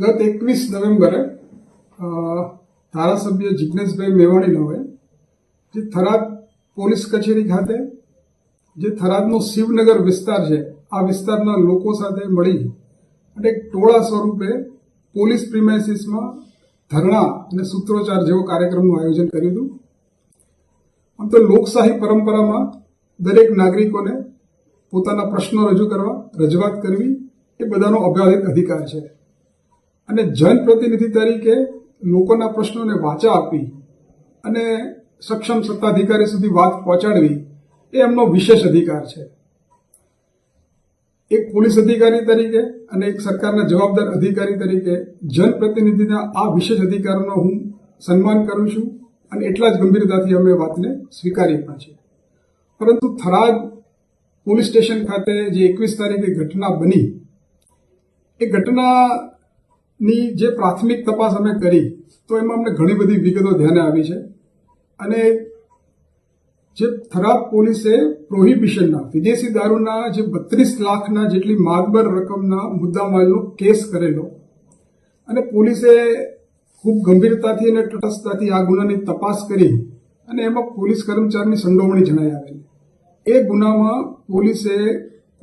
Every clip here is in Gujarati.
ગત એકવીસ નવેમ્બરે ધારાસભ્ય જિજ્ઞેશભાઈ મેવાણીનોએ જે થરાદ પોલીસ કચેરી ખાતે, જે થરાદનો શિવનગર વિસ્તાર છે, આ વિસ્તારના લોકો સાથે મળી અને એક ટોળા સ્વરૂપે પોલીસ પ્રિમાઇસીસમાં ધરણા અને સૂત્રોચ્ચાર જેવો કાર્યક્રમનું આયોજન કર્યું હતું. આમ તો લોકશાહી પરંપરામાં દરેક નાગરિકોને પોતાના પ્રશ્નો રજૂ કરવા, રજૂઆત કરવી એ બધાનો અભ્યાધિક અધિકાર છે. અને જનપ્રતિનિધિ તરીકે લોકોના પ્રશ્નોને વાચા આપી અને સક્ષમ સત્તાધિકારી સુધી વાત પહોંચાડવી એ એમનો વિશેષ અધિકાર છે. એક પોલીસ અધિકારી તરીકે અને એક સરકારના જવાબદાર અધિકારી તરીકે જનપ્રતિનિધિના આ વિશેષ અધિકારનો હું સન્માન કરું છું અને એટલા જ ગંભીરતાથી અમે વાતને સ્વીકારી પણ છીએ. પરંતુ થરાદ પોલીસ સ્ટેશન ખાતે જે એકવીસ તારીખે ઘટના બની, એ ઘટનાની જે પ્રાથમિક તપાસ અમે કરી, તો એમાં અમને ઘણી બધી વિગતો ધ્યાને આવી છે. અને જે થરાદ પોલીસે પ્રોહિબિશનના વિદેશી દારૂના જે બત્રીસ લાખના જેટલી માગબર રકમના મુદ્દામાલનો કેસ કરેલો, અને પોલીસે ખૂબ ગંભીરતાથી અને તટસ્થતાથી આ ગુનાની તપાસ કરી, અને એમાં પોલીસ કર્મચારીની સંડોવણી જણાઈ આવેલી. એ ગુનામાં પોલીસે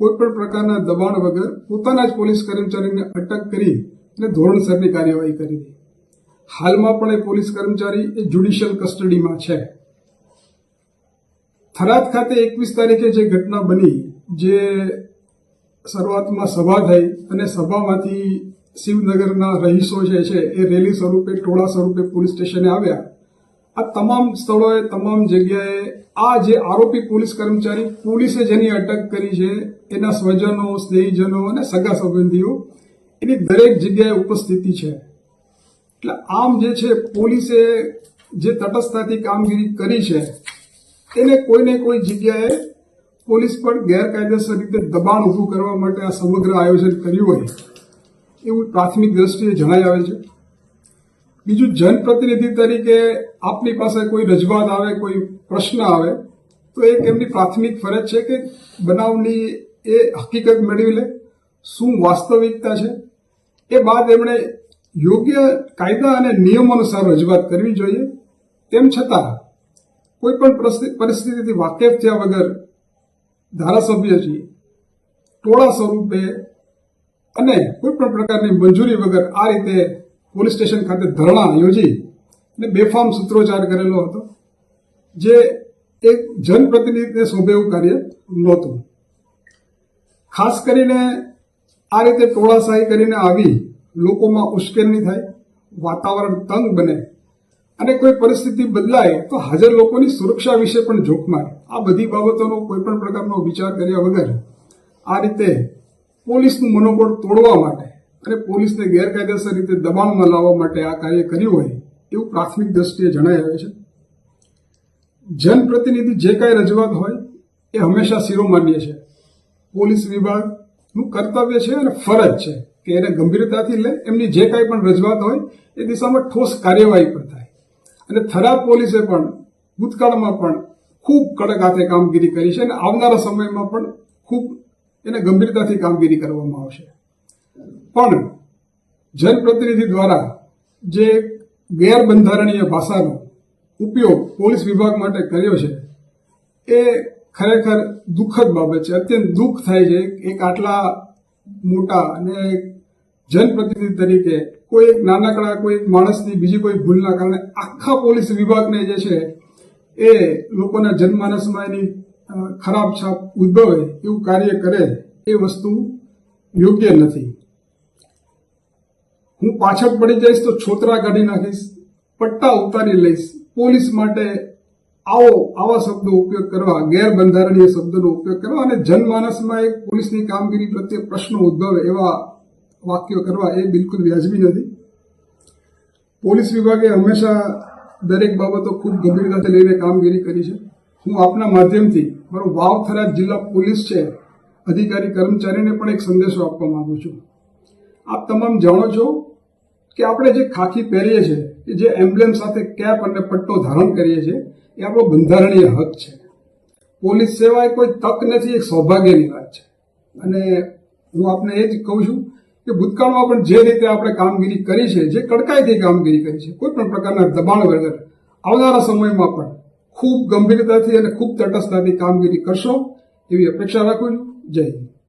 કોઈપણ પ્રકારના દબાણ વગર પોતાના જ પોલીસ કર્મચારીને અટક કરી અને ધોરણસરની કાર્યવાહી કરી હતી હાલમાં પણ એ પોલીસ કર્મચારી એ જ્યુડિશિયલ કસ્ટડીમાં છે. થરાદ ખાતે એકવીસ તારીખે જે ઘટના બની, જે શરૂઆતમાં સભા થઈ અને સભામાંથી શિવનગરના રહીશો જે છે એ રેલી સ્વરૂપે, ટોળા સ્વરૂપે પોલીસ સ્ટેશને આવ્યા. આ તમામ સ્થળોએ, તમામ જગ્યાએ આ જે આરોપી પોલીસ કર્મચારી, પોલીસે જેની અટક કરી છે, એના સ્વજનો, સ્નેહીજનો અને સગા સંબંધીઓ એની દરેક જગ્યાએ ઉપસ્થિતિ છે. એટલે આમ જે છે, પોલીસે જે તટસ્થતાથી કામગીરી કરી છે, એને કોઈને કોઈ જગ્યાએ પોલીસ પર ગેરકાયદેસર રીતે દબાણ ઊભું કરવા માટે આ સમગ્ર આયોજન કર્યું હોય, એવું પ્રાથમિક દ્રષ્ટિએ જણાઈ આવે છે. બીજું, જનપ્રતિનિધિ તરીકે આપની પાસે કોઈ રજૂઆત આવે, કોઈ પ્રશ્ન આવે, તો એક એમની પ્રાથમિક ફરજ છે કે બનાવની એ હકીકત મેળવી લે, શું વાસ્તવિકતા છે એ બાદ એમણે યોગ્ય કાયદા અને નિયમો અનુસાર રજૂઆત કરવી જોઈએ. તેમ છતાં, કોઈ પણ પરિસ્થિતિથી વાકેફ થયા વગર ધારાસભ્યજી ટોળા સ્વરૂપે અને કોઈ પણ પ્રકારની મંજૂરી વગર આ રીતે પોલીસ સ્ટેશન ખાતે ધરણા યોજી અને બેફામ સૂત્રોચ્ચાર કરેલો હતો, જે એક જનપ્રતિનિધિને શોભે કાર્ય નહોતું. ખાસ કરીને આ રીતે ટોળાશાહી કરીને આવી, લોકોમાં ઉશ્કેરણી થાય, વાતાવરણ તંગ બને અને કોઈ પરિસ્થિતિ બદલાય તો હાજર લોકોની સુરક્ષા વિશે પણ જોખમાય આ બધી બાબતોનો કોઈ પણ પ્રકારનો વિચાર કર્યા વગર આ રીતે પોલીસનું મનોબળ તોડવા માટે અને પોલીસને ગેરકાયદેસર રીતે દબાણમાં લાવવા માટે આ કાર્ય કર્યું હોય એવું પ્રાથમિક દ્રષ્ટિએ જણાઈ આવે છે. જનપ્રતિનિધિ જે કાંઈ રજૂઆત હોય એ હંમેશા શિરોમાન્ય છે. પોલીસ વિભાગનું કર્તવ્ય છે અને ફરજ છે કે એને ગંભીરતાથી લે, એમની જે કાંઈ પણ રજૂઆત હોય, એ દિશામાં ઠોસ કાર્યવાહી પણ થાય. અને થરાદ પોલીસે પણ, ભૂતકાળમાં પણ ખૂબ કડક હાથે કામગીરી કરી છે અને આવનારા સમયમાં પણ ખૂબ એને ગંભીરતાથી કામગીરી કરવામાં આવશે. પણ જનપ્રતિનિધિ દ્વારા જે ગેરબંધારણીય ભાષાનો ઉપયોગ પોલીસ વિભાગ માટે કર્યો છે, એ ખરેખર દુઃખદ બાબત છે. અત્યંત દુઃખ થાય છે. એક આટલા મોટા અને જનપ્રતિનિધિ તરીકે કોઈ એક નાનકડા, કોઈ એક માણસની બીજી કોઈ ભૂલના કારણે આખા પોલીસ વિભાગને જે છે એ લોકોના જનમાનસમાં એની ખરાબ છાપ ઉદ્ભવે એવું કાર્ય કરે એ વસ્તુ યોગ્ય નથી. હું પાછળ પડી જઈશ તો છોતરા કાઢી નાખીશ, પટ્ટા ઉતારી લઈશ. પોલીસ માટે આવો, આવા શબ્દો ઉપયોગ કરવા, ગેરબંધારણીય શબ્દોનો ઉપયોગ કરવા અને જનમાનસમાં એક પોલીસની કામગીરી પ્રત્યે પ્રશ્નો ઉદ્ભવે એવા વાક્યો કરવા એ બિલકુલ વ્યાજબી નથી. પોલીસ વિભાગે હંમેશા દરેક બાબતો ખૂબ ગંભીરતાથી લઈને કામગીરી કરી છે. હું આપના માધ્યમથી મારો વાવ થરાદ જિલ્લા પોલીસ છે, અધિકારી કર્મચારીને પણ એક સંદેશો આપવા માંગુ છું. આપ તમામ જાણો છો કે આપણે જે ખાખી પહેરીએ છીએ, કે જે એમ્બ્લેમ સાથે કેપ અને પટ્ટો ધારણ કરીએ છીએ એ આપણો બંધારણીય હક છે. પોલીસ સેવા એ કોઈ તક નથી, એક સૌભાગ્યની વાત છે. અને હું આપને એ જ કહું છું કે ભૂતકાળમાં પણ જે રીતે આપણે કામગીરી કરી છે, જે કડકાઈથી કામગીરી કરી છે, કોઈ પણ પ્રકારના દબાણ વગર આવનારા સમયમાં પણ ખૂબ ગંભીરતાથી અને ખૂબ તટસ્થતાથી કામગીરી કરશો એવી અપેક્ષા રાખું છું. જય હિન્દ.